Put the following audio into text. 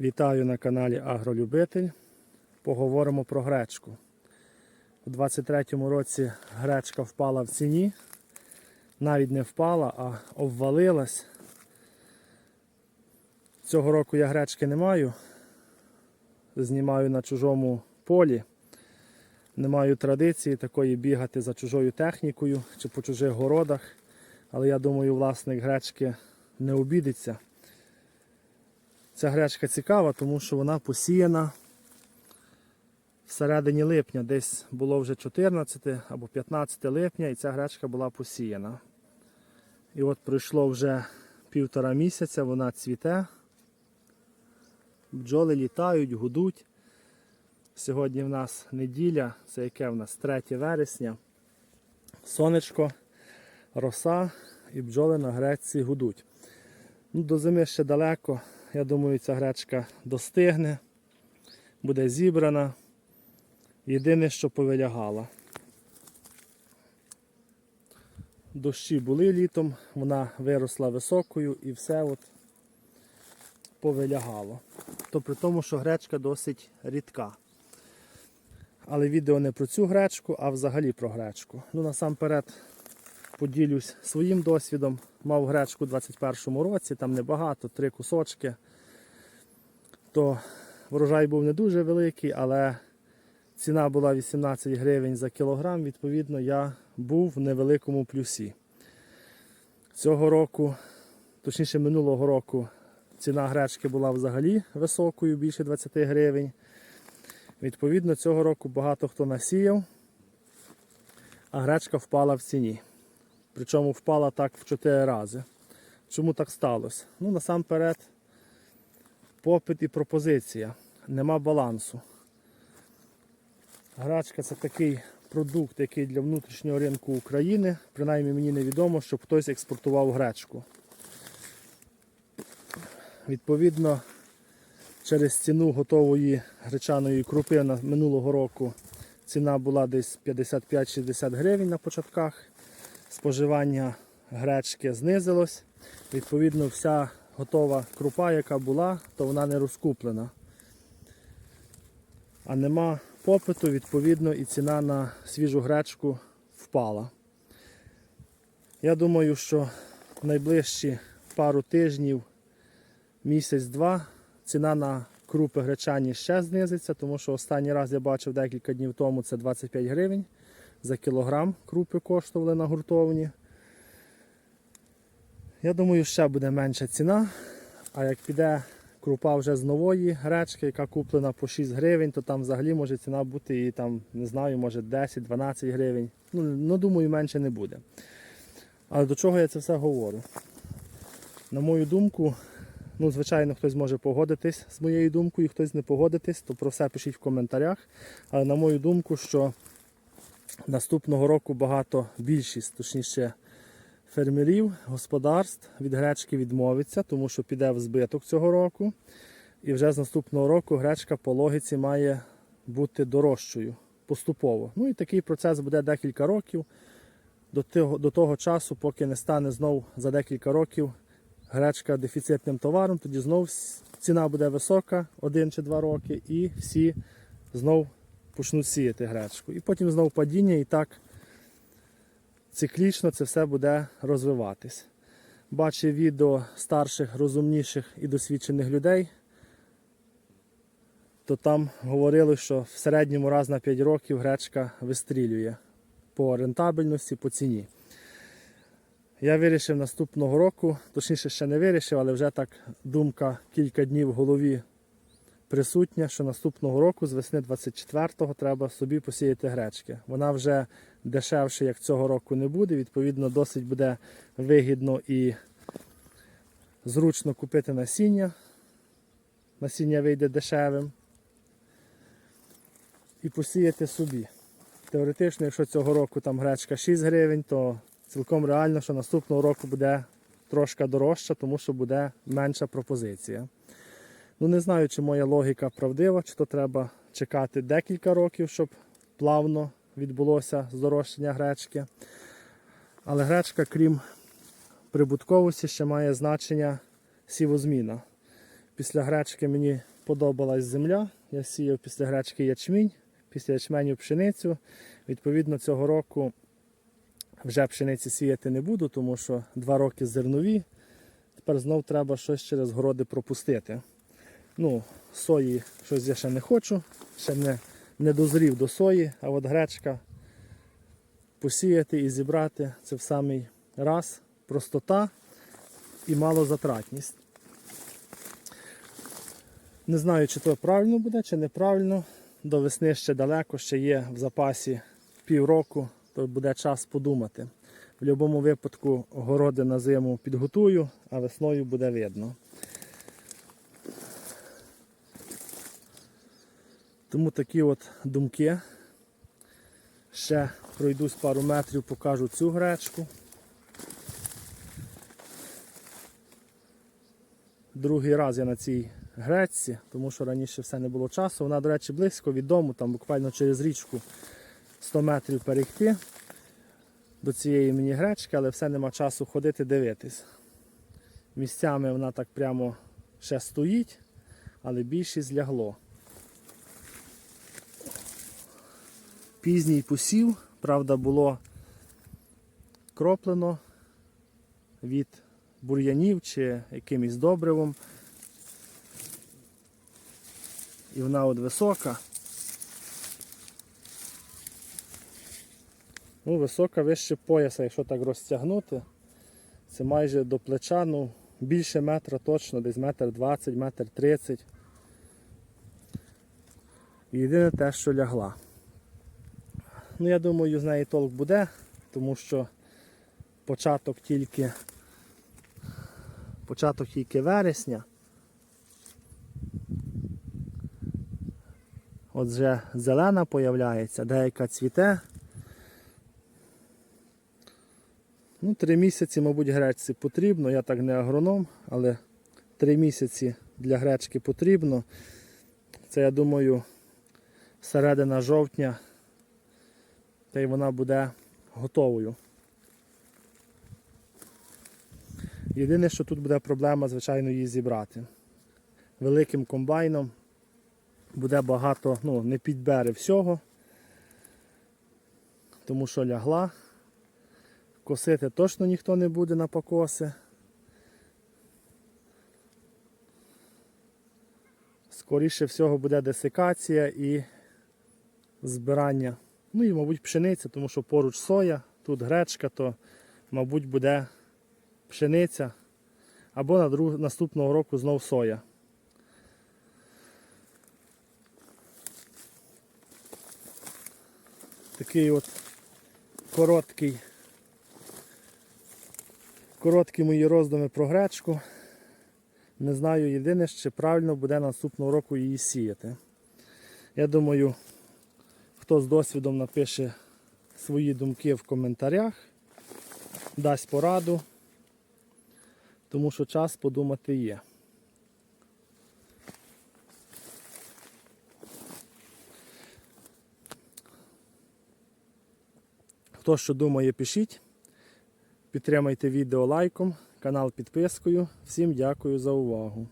Вітаю на каналі Агролюбитель. Поговоримо про гречку. У 23-му році гречка впала в ціні. Навіть не впала, а обвалилась. Цього року я гречки не маю. Знімаю на чужому полі. Не маю традиції такої бігати за чужою технікою чи по чужих городах. Але я думаю, власник гречки не обідеться. Ця гречка цікава, тому що вона посіяна всередині липня. Десь було вже 14 або 15 липня і ця гречка була посіяна. І от пройшло вже півтора місяця, вона цвіте. Бджоли літають, гудуть. Сьогодні в нас неділя, це яке в нас 3 вересня. Сонечко, роса і бджоли на гречці гудуть. Ну, До зими ще далеко. Я думаю, ця гречка достигне, буде зібрана. Єдине, що повилягала. Дощі були літом, вона виросла високою і все от повилягало. То при тому, що гречка досить рідка. Але відео не про цю гречку, а взагалі про гречку. Ну, насамперед поділюсь своїм досвідом. Мав гречку у 21-му році, там небагато, три кусочки. То врожай був не дуже великий, але ціна була 18 гривень за кілограм. Відповідно, я був в невеликому плюсі. Цього року, точніше минулого року, ціна гречки була взагалі високою, більше 20 гривень. Відповідно, цього року багато хто насіяв, а гречка впала в ціні. Причому впала так в 4 рази. Чому так сталося? Ну, насамперед, попит і пропозиція. Нема балансу. Гречка це такий продукт, який для внутрішнього ринку України. Принаймні мені невідомо, щоб хтось експортував гречку. Відповідно, через ціну готової гречаної крупи на минулого року ціна була десь 55-60 гривень на початках. Споживання гречки знизилось. Відповідно, вся готова крупа, яка була, то вона не розкуплена. А нема попиту, відповідно, і ціна на свіжу гречку впала. Я думаю, що в найближчі пару тижнів, місяць-два, ціна на крупи гречані ще знизиться, тому що останній раз я бачив декілька днів тому це 25 гривень за кілограм крупи коштували на гуртовні. Я думаю, ще буде менша ціна. А як піде крупа вже з нової гречки, яка куплена по 6 гривень, то там взагалі може ціна бути і там, не знаю, може 10-12 гривень. Ну, ну, думаю, менше не буде. Але до чого я це все говорю? На мою думку, ну, звичайно, хтось може погодитись з моєю думкою, хтось не погодитись, то про все пишіть в коментарях. Але на мою думку, що наступного року багато більшість, точніше, фермерів, господарств від гречки відмовиться, тому що піде в збиток цього року. І вже з наступного року гречка по логіці має бути дорожчою поступово. Ну і такий процес буде декілька років. До того, до того часу, поки не стане знов за декілька років гречка дефіцитним товаром, тоді знов ціна буде висока один чи два роки, і всі знов почнуть сіяти гречку. І потім знов падіння, і так циклічно це все буде розвиватись. Бачив відео старших, розумніших і досвідчених людей, то там говорили, що в середньому раз на 5 років гречка вистрілює по рентабельності, по ціні. Я вирішив наступного року, точніше ще не вирішив, але вже так думка кілька днів в голові присутня, що наступного року з весни 24-го треба собі посіяти гречки. Вона вже дешевше, як цього року, не буде. Відповідно, досить буде вигідно і зручно купити насіння. Насіння вийде дешевим. І посіяти собі. Теоретично, якщо цього року там гречка 6 гривень, то цілком реально, що наступного року буде трошки дорожча, тому що буде менша пропозиція. Ну не знаю, чи моя логіка правдива, чи то треба чекати декілька років, щоб плавно відбулося здорожчання гречки. Але гречка, крім прибутковості, ще має значення сівозміна. після гречки мені подобалась земля. Я сіяв після гречки ячмінь, після ячменю пшеницю. Відповідно, цього року вже пшениці сіяти не буду, тому що два роки зернові. Тепер знов треба щось через городи пропустити. Ну, сої щось я ще не хочу, ще не, не дозрів до сої, а от гречка посіяти і зібрати це в самий раз. Простота і малозатратність. Не знаю, чи то правильно буде, чи неправильно. До весни ще далеко, ще є в запасі півроку, то буде час подумати. В будь-якому випадку городи на зиму підготую, а весною буде видно. Тому такі от думки. Ще пройдусь пару метрів, покажу цю гречку. Другий раз я на цій гречці, тому що раніше все не було часу. Вона, до речі, близько від дому, там буквально через річку 100 метрів перейти до цієї мені гречки, але все нема часу ходити дивитись. Місцями вона так прямо ще стоїть, але більшість лягло. Пізній посів, правда, було кроплено від бур'янів чи якимось добривом. І вона от висока. Ну, висока вище пояса, якщо так розтягнути. Це майже до плеча, ну, більше метра точно, десь метр двадцять, метр тридцять. Єдине те, що лягла. Ну, я думаю, з неї толк буде, тому що початок тільки початок тільки вересня. От вже зелена появляється, деяка цвіте. Ну, три місяці, мабуть, гречці потрібно. Я так не агроном, але три місяці для гречки потрібно. Це, я думаю, середина жовтня, та й вона буде готовою. Єдине, що тут буде проблема, звичайно, її зібрати. Великим комбайном буде багато, ну, не підбере всього, тому що лягла. Косити точно ніхто не буде на покоси. Скоріше всього буде десикація і збирання. Ну і, мабуть, пшениця, тому що поруч соя, тут гречка, то, мабуть, буде пшениця. Або на друг... наступного року знов соя. Такий от короткий, короткі мої роздуми про гречку. Не знаю єдине, чи правильно буде наступного року її сіяти. Я думаю, хто з досвідом напише свої думки в коментарях, дасть пораду, тому що час подумати є. Хто що думає, пишіть. Підтримайте відео лайком, канал підпискою. Всім дякую за увагу.